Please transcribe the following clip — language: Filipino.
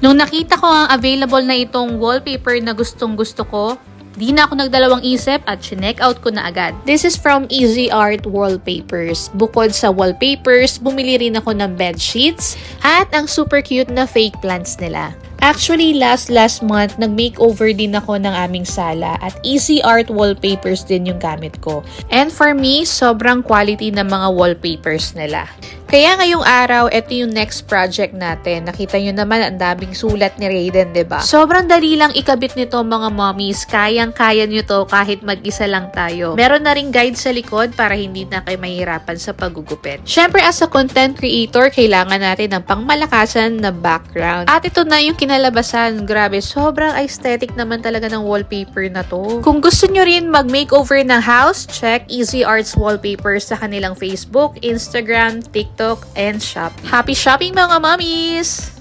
Nung nakita ko ang available na itong wallpaper na gustong gusto ko, di na ako nagdalawang isip at chinek out ko na agad. This is from Easy Art Wallpapers. Bukod sa wallpapers, bumili rin ako ng bed sheets at ang super cute na fake plants nila. Actually, last last month, nag-makeover din ako ng aming sala at Easy Art Wallpapers din yung gamit ko. And for me, sobrang quality ng mga wallpapers nila. Kaya ngayong araw, ito yung next project natin. Nakita nyo naman ang daming sulat ni Raiden, ba? Sobrang dali lang ikabit nito mga mommies. Kayang-kaya nyo to kahit mag-isa lang tayo. Meron na ring guide sa likod para hindi na kayo mahirapan sa paggugupit. Syempre, as a content creator, kailangan natin ng pangmalakasan na background. At ito na yung kinalabasan. Grabe, sobrang aesthetic naman talaga ng wallpaper na to. Kung gusto nyo rin mag-makeover ng house, check Easy Arts Wallpapers sa kanilang Facebook, Instagram, TikTok, and Shopee. Happy shopping mga mommies!